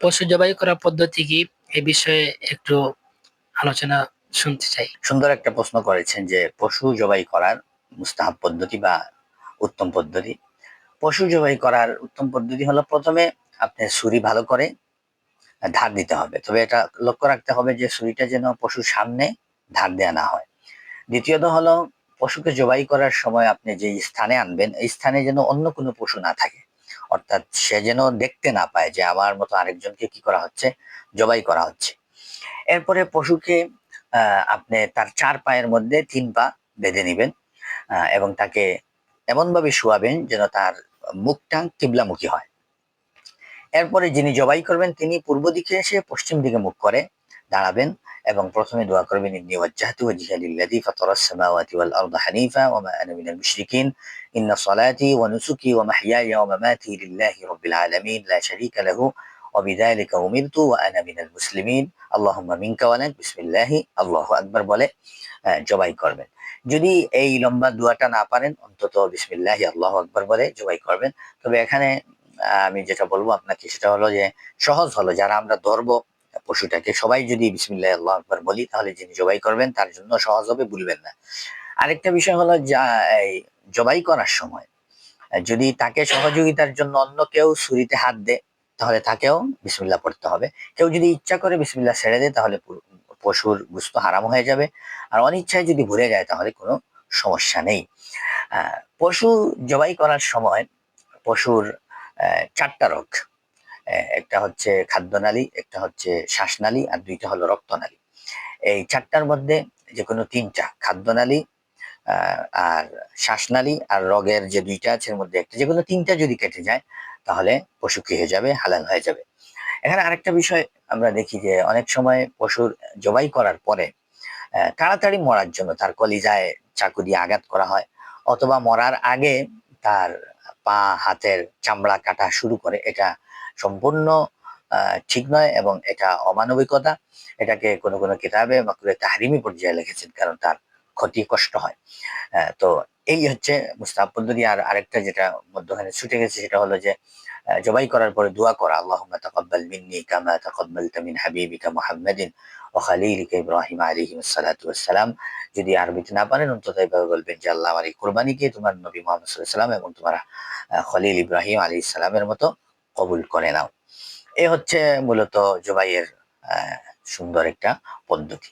পশু জবাই করার পদ্ধতি কি? এ বিষয়ে একটু আলোচনা শুনতে চাই। সুন্দর একটা প্রশ্ন করেছেন যে, পশু জবাই করার মুস্তাহাব পদ্ধতি বা উত্তম পদ্ধতি? পশু জবাই করার উত্তম পদ্ধতি হলো প্রথমে আপনি ছুরি ভালো করে ধার দিতে হবে। তবে এটা লক্ষ্য রাখতে হবে যে, ছুরিটা যেন পশুর সামনে ধার দেওয়া না হয়। দ্বিতীয়ত হলো, পশুকে জবাই করার সময় আপনি যে স্থানে আনবেন, এই স্থানে যেন অন্য কোনো পশু না থাকে। অর্থাৎ সে যেন দেখতে না পায় যে আমার মতো আরেকজনকে কি করা হচ্ছে, জবাই করা হচ্ছে। এরপরে পশুকে আপনি তার চার পায়ের মধ্যে তিন পা বেঁধে নেবেন এবং তাকে এমনভাবে শুয়াবেন যেন তার মুখটা কিবলামুখী হয়। এরপরে যিনি জবাই করবেন, তিনি পূর্ব দিকে এসে পশ্চিম দিকে মুখ করে দাঁড়াবেন। এবং প্রথমে দোয়া করবেন, ইন্নি ওয়াজ্জাহতু ওয়াজহিয়া লিল্লাযী ফাতারাস সামাওয়াতি ওয়াল আরদা হানিফা ওয়া মা আনা মিনাল মুশরিকিন। ইন্না সালাতি ওয়া নুসুকি ওয়া মাহইয়ায়া ওয়া মামাতি লিল্লাহি রাব্বিল আলামিন। লা শারীকা লাহু ওয়া বিযালিকা উমিরতু ওয়া আনা মিনাল মুসলিমিন। আল্লাহুম্মা মিনকা ওয়া লাক। বিসমিল্লাহি। আল্লাহু আকবার বলে জবাই করবেন। যদি এই লম্বা দোয়াটা না পারেন, অন্তত বিসমিল্লাহি, আল্লাহু আকবার বলে জবাই করবেন। তবে এখানে আমি যেটা বলব আপনাকে সেটা হলো যে, সহজ হলো। যারা আমরা ধরবো পশুটাকে সবাই যদি বিসমিল্লাহ, আল্লাহ আকবার বলি, তাহলে যিনি জবাই করবেন, তার জন্য সহজ হবে, ভুলবেন না। আরেকটা বিষয় হলো যা জবাই করার সময়, যদি তাকে সহযোগিতার জন্য অন্য কেউ ছুরিতে হাত দেয় তাহলে তাকেও বিসমিল্লাহ পড়তে হবে। কেউ যদি ইচ্ছা করে বিসমিল্লাহ ছেড়ে দেয়, তাহলে পশুর গুস্ত হারাম হয়ে যাবে। আর অনিচ্ছায় যদি ভুলে যায়, তাহলে কোনো সমস্যা নেই। পশু জবাই করার সময়, পশুর চারটা রোগ। একটা হচ্ছে খাদ্যনালী, একটা হচ্ছে শ্বাসনালী, আর দুইটা হলো রক্তনালী। এই চারটার মধ্যে যে কোনো তিনটা, খাদ্যনালী আর শ্বাসনালী, আর রগের যে দুইটা আছে এর মধ্যে একটা যে কোনো তিনটা যদি কেটে যায়, তাহলে পশু কি হয়ে যাবে, হালাল হয়ে যাবে। এখানে আরেকটা বিষয় আমরা দেখি যে, অনেক সময় পশুর জবাই করার পরে তাড়াতাড়ি মরার জন্য তার কলিজায় চাকু দিয়ে আঘাত করা হয়, অথবা মরার আগে তার পা হাতের চামড়া কাটা শুরু করে, এটা সম্পূর্ণ ঠিক নয় এবং এটা অমানবিকতা। এটাকে কোনো কোনো কিতাবে মাকুলে তাহারিমি পর্যায়ে লিখেছেন কারণ তার ক্ষতি কষ্ট হয়। তো এই হচ্ছে মুস্তাহাব পদ্ধতি আর আরেকটা যেটা মধ্যখানে ছুটে গেছে সেটা হলো যে জবাই করার পরে দোয়া করা, আল্লাহুম্মা তাকাব্বাল মিন্নি কামা তাকাব্বালতা মিন হাবিবিকা মুহাম্মাদিন ওয়া খালিলিকা ইব্রাহিম আলাইহিস সালাতু ওয়াস সালাম যদি আরবিতে না পারেন, অন্তত এভাবে বলবেন যে, আল্লাহ আমার এই কোরবানিকে তোমার নবী মোহাম্মদ সাল্লাল্লাহু আলাইহি সাল্লাম এবং তোমার খলিল ইব্রাহিম আলাইহিস সালামের মতো কবুল করে নাও। এ হচ্ছে মূলত জবাইয়ের সুন্দর একটা পদ্ধতি।